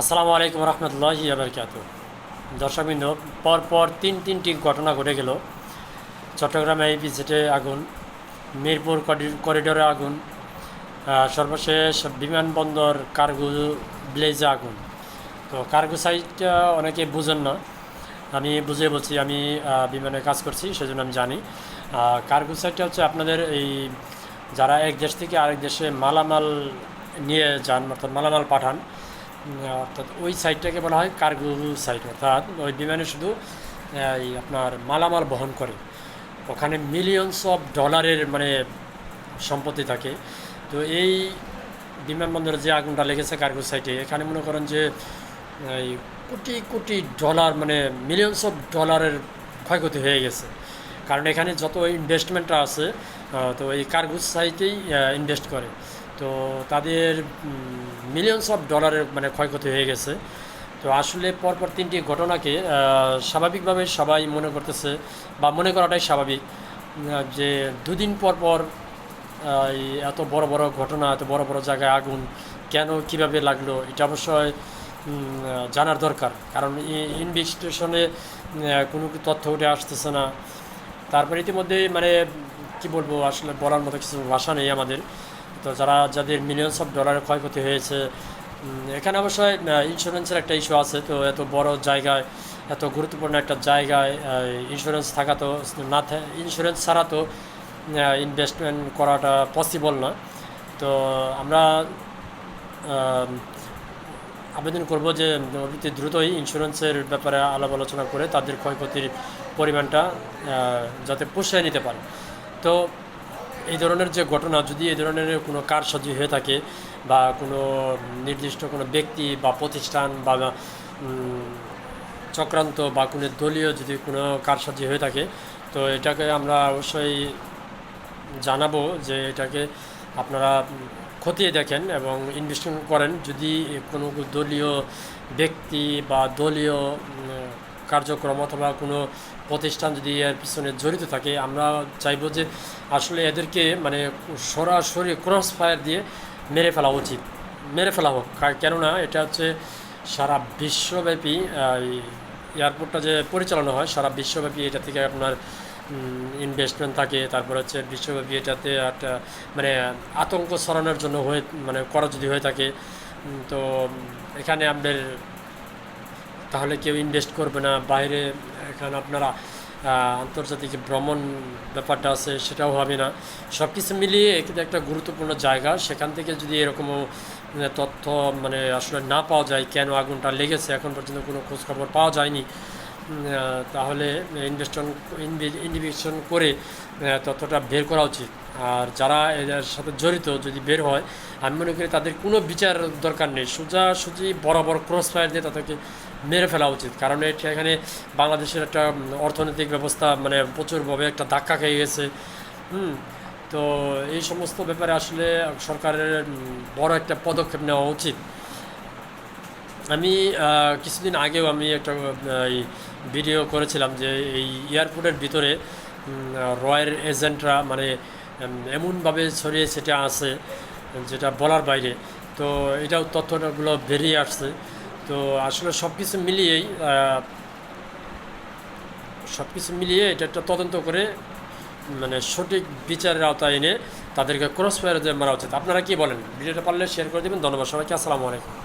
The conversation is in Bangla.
আসসালামু আলাইকুম রহমতুল্লাহি আবরকাত দর্শকবৃন্দ, পরপর তিন তিনটি ঘটনা ঘটে গেল। চট্টগ্রামে এই ভিজিটে আগুন, মিরপুর করি- করিডোরে আগুন সর্বশেষ বিমানবন্দর কার্গো ব্লেজে আগুন। তো কার্গো সাইটটা অনেকে বুঝেন না। আমি বুঝে বলছি, আমি বিমানে কাজ করছি, সেজন্য আমি জানি। কার্গো সাইটটা হচ্ছে আপনাদের এই যারা এক দেশ থেকে আরেক দেশে মালামাল নিয়ে যান, অর্থাৎ মালামাল পাঠান অর্থাৎ ওই সাইটটাকে বলা হয় কার্গো সাইট অর্থাৎ ওই বিমানে শুধু এই আপনার মালামাল বহন করে। ওখানে মিলিয়নস অফ ডলারের মানে সম্পত্তি থাকে। তো এই বিমানবন্দরে যে আগুনটা লেগেছে কার্গো সাইটে এখানে মনে করেন যে, এই কোটি কোটি ডলার মানে মিলিয়নস অফ ডলারের ক্ষয়ক্ষতি হয়ে গেছে। কারণ এখানে যত ইনভেস্টমেন্টটা আছে তো এই কার্গো সাইটেই ইনভেস্ট করে। তো তাদের মিলিয়নস অফ ডলারের মানে ক্ষয়ক্ষতি হয়ে গেছে। তো আসলে পরপর তিনটি ঘটনাকে স্বাভাবিকভাবে সবাই মনে করতেছে বা মনে করাটাই স্বাভাবিক যে দুদিন পর পর এত বড় বড় ঘটনা, এত বড় বড় জায়গায় আগুন কেন, কীভাবে লাগল, এটা অবশ্যই জানার দরকার। কারণ ইনভেস্টিগেশনে কোনো তথ্য উঠে আসতেছে না। তারপরে ইতিমধ্যে মানে কি বলব, আসলে বলার মতো কিছু ভাষা নেই আমাদের। তো যারা যাদের মিলিয়নস অফ ডলারের ক্ষয়ক্ষতি হয়েছে এখানে অবশ্যই ইন্স্যুরেন্সের একটা ইস্যু আছে। তো এত বড় জায়গায়, এত গুরুত্বপূর্ণ একটা জায়গায় ইন্স্যুরেন্স থাকা তো না ইন্স্যুরেন্স ছাড়া তো ইনভেস্টমেন্ট করাটা পসিবল না। তো আমরা আবেদন করব যে, অতি দ্রুতই ইন্স্যুরেন্সের ব্যাপারে আলাপ আলোচনা করে তাদের ক্ষয়ক্ষতির পরিমাণটা যাতে পুষিয়ে নিতে পারে। তো এই ধরনের যে ঘটনা, যদি এই ধরনের কোনো কারসাজি হয়ে থাকে বা কোনো নির্দিষ্ট কোনো ব্যক্তি বা প্রতিষ্ঠান বা চক্রান্ত বা কোনো দলীয় যদি কোনো কারসাজি হয়ে থাকে, তো এটাকে আমরা অবশ্যই জানাব যে এটাকে আপনারা খতিয়ে দেখেন এবং ইনভেস্টমেন্ট করেন। যদি কোনো দলীয় ব্যক্তি বা দলীয় কার্যক্রম অথবা কোনো প্রতিষ্ঠান যদি এর পিছনে জড়িত থাকে, আমরা চাইব যে আসলে এদেরকে মানে সরাসরি ক্রস ফায়ার দিয়ে মেরে ফেলা উচিত। মেরে ফেলা হোক। কেননা এটা হচ্ছে সারা বিশ্বব্যাপী এয়ারপোর্টটা যে পরিচালনা হয়, সারা বিশ্বব্যাপী এটা থেকে আপনার ইনভেস্টমেন্ট থাকে। তারপর হচ্ছে বিশ্বব্যাপী এটাতে একটা মানে আতঙ্ক ছড়ানোর জন্য হয়ে মানে করা যদি হয়ে থাকে তো এখানে আপনার তাহলে কেউ ইনভেস্ট করবে না। বাইরে এখানে আপনারা আন্তর্জাতিক ভ্রমণ ব্যাপারটা আছে সেটাও হবে না। সব কিছু মিলিয়ে কিন্তু একটা গুরুত্বপূর্ণ জায়গা। সেখান থেকে যদি এরকম মানে, তথ্য মানে আসলে না পাওয়া যায় কেন আগুনটা লেগেছে এখন পর্যন্ত কোনো খোঁজখবর পাওয়া যায়নি তাহলে ইনভেস্টন ইনভেস্টন করে তথ্যটা বের করা উচিত। আর যারা এর সাথে জড়িত যদি বের হয়, আমি মনে করি তাদের কোনো বিচার দরকার নেই। সোজাসুজি বরাবর ক্রস ফায়ার দিয়ে তাদেরকে মেরে ফেলা উচিত। কারণ এটা এখানে বাংলাদেশের একটা অর্থনৈতিক ব্যবস্থা মানে প্রচুরভাবে একটা ধাক্কা খেয়ে গেছে। হুম, তো এই সমস্ত ব্যাপারে আসলে সরকারের বড় একটা পদক্ষেপ নেওয়া উচিত। আমি কিছুদিন আগেও আমি একটা ভিডিও করেছিলাম যে এই এয়ারপোর্টের ভিতরে রয়ের এজেন্টরা মানে এমনভাবে ছড়িয়ে সেটা আছে, যেটা বলার বাইরে। তো এটাও তথ্যগুলো বেরিয়ে আসছে। তো আসলে সব কিছু মিলিয়েই সব কিছু মিলিয়ে এটা একটা তদন্ত করে মানে সঠিক বিচারের আওতায় এনে তাদেরকে ক্রস ফায়ার মারা উচিত। আপনারা কি বলেন? ভিডিওটা পারলে শেয়ার করে দেবেন। ধন্যবাদ সবাইকে। আসসালামু আলাইকুম।